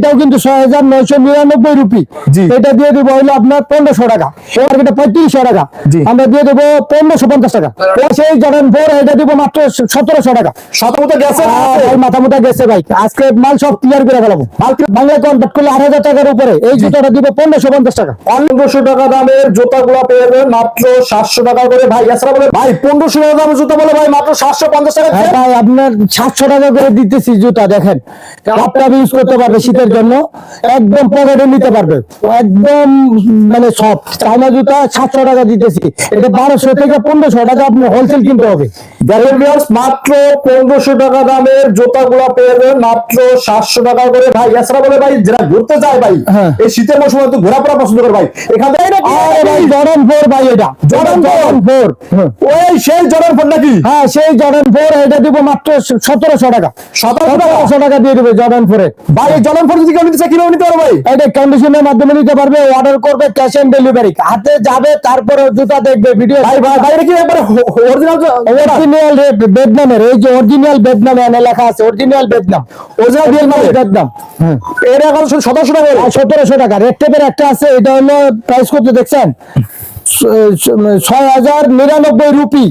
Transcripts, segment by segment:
এটাও কিন্তু ছয় হাজার নয়শো নিরানব্বই রুপি। এটা দিয়ে দেবো হইল আপনার পনেরোশো টাকা। মার্কেটে পঁয়ত্রিশশো টাকা। আমরা দিয়ে দেবো পনেরোশো পঞ্চাশ টাকা। এবার সেই জর্ডান ফোর এটা দিব মাত্র সতেরোশো টাকা। শতমত গেছে মাথা মুথা গেছে ভাই। আজকে মাল সব ক্লিয়ার করে ফেলাবো। বাংলা কনভার্ট করলে আট হাজার টাকার উপরে। এই জুতোটা দিব পনেরোশো পঞ্চাশ টাকা। পনেরোশো টাকা দামের জুতাগুলো পেয়ে যাবেন মাত্র সাতশো টাকা করে। ভাই এছাড়া বলে ভাই পনেরোশো টাকা দামের জুতা বলে ভাই মাত্র সাতশো পঞ্চাশ টাকা হ্যাঁ ভাই আপনার সাতশো টাকা করে দিতেছি জুতা দেখেন। আপনার ইউজ করতে পারবে শীতের জন্য একদম পকেটে নিতে পারবে। একদম মানে সব। চাইনা জুতা সাতশো টাকা দিতেছি এটা বারোশো থেকে পনেরোশো টাকা আপনার হোলসেল কিনতে হবে। মাত্র পনেরোশো টাকা দামের জুতাগুলো পেয়ে যাবেন মাত্র সাতশো টাকা করে। ভাই এছাড়া বলে ভাই যারা ঘুরতে যায় ভাই হ্যাঁ। এই শীতের মৌসুমে তো ঘোরাফেরা পছন্দ করে ভাই। এখান থেকে ভাই জর্ডান ফোর ভাই এটা। জর্ডান জর্ডান ফোর ওই সেই জর্ডান ফোন নাকি? হ্যাঁ সেই জর্ডান ফোর এটা দিব মাত্র সতেরোশো টাকা। সতেরোশো টাকা? দিয়ে দেবে জর্ডান ফোরে ভাই জর্ডান ফোন যদি কেউ নিতে কীভাবে নিতে পারো ভাই। এটা কন্ডিশনের মাধ্যমে নিতে পারবে অর্ডার করবে ক্যাশ অন ডেলিভারি হাতে যাবে তারপরে জুতা দেখবে ভিডিও ভাই ভাই ভাই কি একবার অরিজিনাল অরিজিনাল বেদনামের এই যে অরিজিনাল বেদনামে এনে লেখা আছে অরিজিনাল বেদনাম। অরিজিনাল বেদনাম? এর এখন সতেরোশো টাকা। সতেরোশো টাকা। রেড টেপের একটা আছে এটা হলো প্রাইস কত দেখছেন? ছয় হাজার নিরানব্বই রুপি।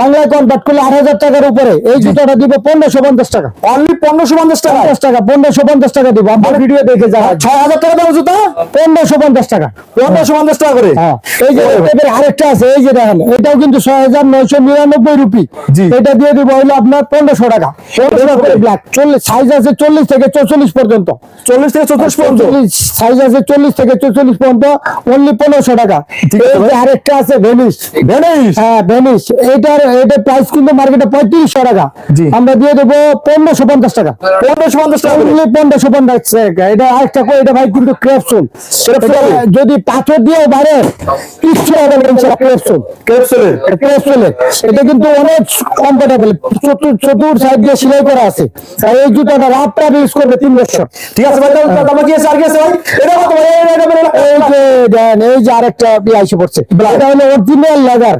বাংলায় কনভার্ট করলে আট হাজার টাকার উপরে। এই জুতাটা দিব পনেরোশো পঞ্চাশ টাকা। অনলি পনেরোশো পঞ্চাশ টাকা পঞ্চাশ টাকা পনেরোশো পঞ্চাশ টাকা দিব। আমার ভিডিও দেখে যারা ছয় হাজার টাকা দাম জুতা? পনেরোশো পঞ্চাশ টাকা। পনেরোশো পঞ্চাশ টাকা করে? হ্যাঁ। এই যে এবার আরেকটা আছে এই যে দেখেন এটাও কিন্তু ছয় হাজার নয়শো নিরানব্বই রুপি। জি। এটা দিয়ে দিব হইল আপনার পনেরোশো টাকা। ব্ল্যাক চল্লিশ সাইজ আছে চল্লিশ থেকে চৌচল্লিশ পর্যন্ত। চল্লিশ থেকে চৌত্রিশ পর্যন্ত? সাইজ আছে চল্লিশ থেকে চৌচল্লিশ পর্যন্ত। অনলি পনেরোশো টাকা। আরেকটা আছে ভেনিস ভেনিস হ্যাঁ ভেনিস এটার এটার প্রাইস কিন্তু মার্কেটে পঁয়ত্রিশশো টাকা। আমরা দিয়ে দেবো পনেরোশো পঞ্চাশ টাকা। পনেরোশো পঞ্চাশ টাকা পনেরোশো পঞ্চাশ টাকা। এটা আরেকটা এটা ভাই কিন্তু ক্রেপসুল যদি পাথর দিয়েও বাইরে কিচ্ছু হবে ক্রেপসুল ক্রেপসুলের। ক্রেপসুলের এটা কিন্তু অনেক কমফোর্টেবল চতুর চতুর সাইড দিয়ে সেলাই করা আছে। এই জুতাটা রাতটা ইউজ করবে তিন বছর। ঠিক আছে ভাই তাহলে দাম কি আছে আর কি আছে ভাই? এটা কত ভাই এটা- এটা- এটা- এই যে দেন এই যে আরেকটা আইসে পড়ছে। এটা হলো অরিজিনাল লেদার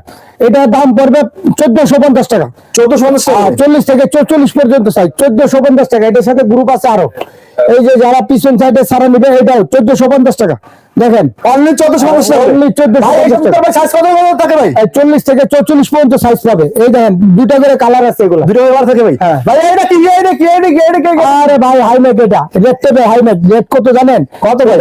এটা দাম পড়বে চোদ্দশো পঞ্চাশ টাকা। চোদ্দশো পঞ্চাশ টাকা? চল্লিশ থেকে চল্লিশ পর্যন্ত সাইজ চোদ্দশো পঞ্চাশ টাকা। এটার সাথে গ্রুপ আছে আরও। এই যে যারা পিছন সাইডে সারা নিবে এটাও চোদ্দশো পঞ্চাশ টাকা। দেখেন। অনলি চৌদ্দশো পঞ্চাশ টাকা Only 1450 ভাই এই জুতার ভাই size কত কত থাকে ভাই? চল্লিশ থেকে চৌচল্লিশ পর্যন্ত সাইজ পাবে। এই দেখেন দুটা করে কালার আছে এগুলো। দুটো ব্যবহার থাকে ভাই। ভাই এটা কি এটা কি এটা কি এটা কি আরে ভাই এটা। কত জানেন? কত ভাই?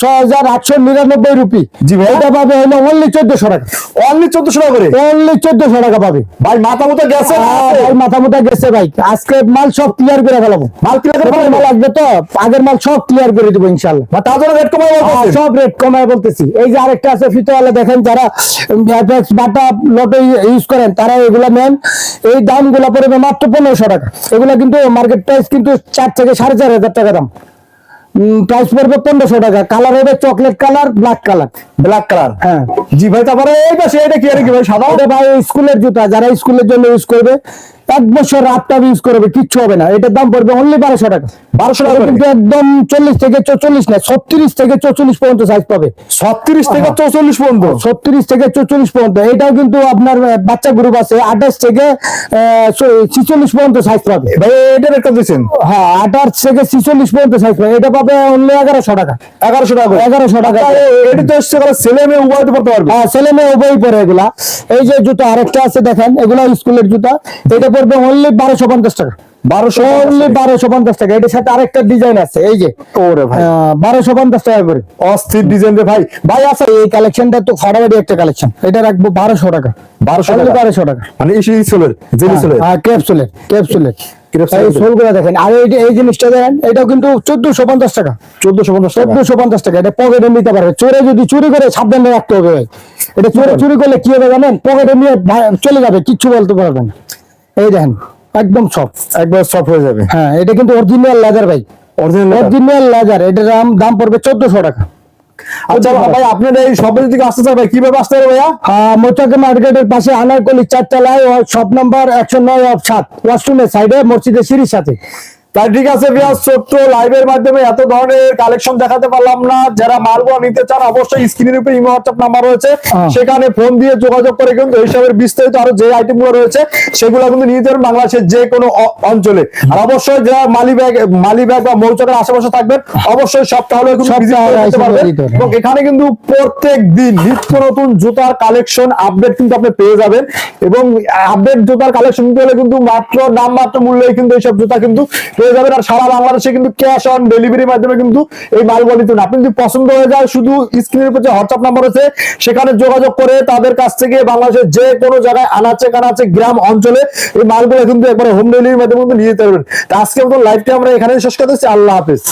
ছয় হাজার আটশো নিরানব্বই রুপি। জি ভাই। এটা পাবে অনলি চোদ্দশো টাকা। অনলি চোদ্দশো টাকা করে? অনলি চোদ্দশো টাকা পাবে। ভাই মাথা মতো গেছে ভাই মাথা মুথা গেছে ভাই। আজকে মাল সব ক্লিয়ার করে ফেলাবো। মাল clear করে মাল আসবে তো আগের মাল সব ক্লিয়ার করে দিব ইনশাল্লাহ জন্য রেট বলতেছেন সব রেট কমায় বলতেছি। এই যে আরেকটা আছে ফিতোয়ালা দেখেন যারা বাটা লটো ইউজ করেন তারা এগুলা নেন। এই দামগুলো পড়বে মাত্র পনেরোশো টাকা। এগুলা কিন্তু মার্কেট প্রাইস কিন্তু চার থেকে সাড়ে চার হাজার টাকা দাম। প্রাইস পড়বে পনেরোশো টাকা। কালার হবে chocolate colour black colour black colour হ্যাঁ। জি ভাই তারপরে এই পাশে এটা কি এটা কি ভাই সাদা? ভাই স্কুলের জুতা। যারা স্কুলের জন্য ইউজ করবে এক বছর রাতটা ইউজ করবে কিচ্ছু হবে না। এটার দাম পড়বে অনলি বারোশো টাকা। বারোশো টাকা কিন্তু একদম চল্লিশ থেকে না ছত্রিশ থেকে চৌচল্লিশ পর্যন্ত সাইজ পাবে। ছত্রিশ থেকে চৌচল্লিশ পর্যন্ত? ছত্রিশ থেকে চৌচল্লিশ পর্যন্ত এটাও কিন্তু আপনার বাচ্চা গ্রুপ আছে আঠাশ থেকে ছিচল্লিশ পর্যন্ত সাইজ পাবে। ভাই এটা রেট কত দিচ্ছেন হ্যাঁ আঠাশ থেকে ছিচল্লিশ পর্যন্ত সাইজ পাবে। এটা পাবে অনলি এগারোশো টাকা। এগারোশো টাকা এগারোশো টাকা। এটি তো ছেলে মেয়ে উভয় পড়তে পারবে। হ্যাঁ ছেলে মেয়ে উভয়ই পরে এগুলা। এই যে জুতা আরেকটা আছে দেখেন এগুলা স্কুলের জুতা। এটা পড়বে অনলি বারোশো পঞ্চাশ টাকা। বারোশো বারোশো পঞ্চাশ টাকা। এটার সাথে আরেকটা ডিজাইন আছে এই যে ওরে ভাই। বারোশো পঞ্চাশ টাকা করে। অস্থির ডিজাইন রে ভাই। ভাই আছে এই কালেকশনটা তো ফাটাফাটি একটা কালেকশন এটা রাখব বারোশো টাকা। 1200 টাকা? বারোশো টাকা। মানে এই ছেলের জেলি ছেলের হ্যাঁ ক্যাপসুলের ক্যাপসুলের Capsule এর। সোল করে দেখেন। আর এই এই জিনিসটা দেখেন এটাও কিন্তু চোদ্দশো পঞ্চাশ টাকা। চোদ্দশো পঞ্চাশ টাকা? চোদ্দশো পঞ্চাশ টাকা। এটা পকেটে নিতে পারবে। চোরে যদি চুরি করে সাবধানে রাখতে হবে এটা চোরে চুরি করলে কি হবে জানেন? পকেটে নিয়ে চলে যাবে কিচ্ছু বলতে পারবেন এই দেখেন। একদম সফট একবার সফট হয়ে যাবে। হ্যাঁ এটা কিন্তু অরিজিনাল লেদার ভাই। অরিজিনাল অরিজিনাল লেদার এটার দাম দাম পড়বে 1400 টাকা। আচ্ছা ভাই আপনার এই শপের দিকে আসতে চাই ভাই কীভাবে আসতে হবে ভাইয়া? হ্যাঁ মোচাকে মার্কেটের পাশে আনারকলি চারতলায় ও শপ নাম্বার একশো নয় অফ সাত ওয়াশরুমের সাইডে মসজিদের সিঁড়ির সাথে। তাই ঠিক আছে বিয়াস ছোট্ট লাইভের মাধ্যমে এত ধরনের কালেকশন দেখাতে পারলাম না। যারা মালগুলো নিতে চান অবশ্যই স্ক্রিনের উপরে ইমো হোয়াটসঅ্যাপ নাম্বার রয়েছে। হ্যাঁ। সেখানে ফোন দিয়ে যোগাযোগ করে কিন্তু এইসবের বিস্তারিত আরও যে আইটেমগুলো রয়েছে সেগুলো কিন্তু নিয়ে যেতে পারবেন বাংলাদেশের যে কোনো অঞ্চলে। আর অবশ্যই যারা মালি ব্যাগ মালি ব্যাগ বা মৌচাকের আশেপাশে থাকবেন অবশ্যই সপ্তাহ হলে কিন্তু পারবেন। এবং এখানে কিন্তু প্রত্যেক দিন নিত্য নতুন জুতার কালেকশন আপডেট কিন্তু আপনি পেয়ে যাবেন। এবং আপডেট জুতার কালেকশন নিতে হলে কিন্তু মাত্র নাম মাত্র মূল্যে কিন্তু এইসব জুতা কিন্তু পেয়ে যাবেন আর সারা বাংলাদেশে কিন্তু ক্যাশ অন ডেলিভারির মাধ্যমে কিন্তু এই মালগুলো নিতে আপনি যদি পছন্দ হয়ে যায়, শুধু স্ক্রিনের উপর যে হোয়াটসঅ্যাপ নাম্বার আছে, সেখানে যোগাযোগ করে তাদের কাছ থেকে বাংলাদেশের যে কোনো জায়গায় আনাচে কানাচে গ্রাম অঞ্চলে এই মালগুলো কিন্তু একবার হোম ডেলিভারির মাধ্যমে কিন্তু নিয়ে যেতে পারবেন। তা আজকে মতো লাইভটা আমরা এখানে শেষ করতেছি। আল্লাহ হাফেজ।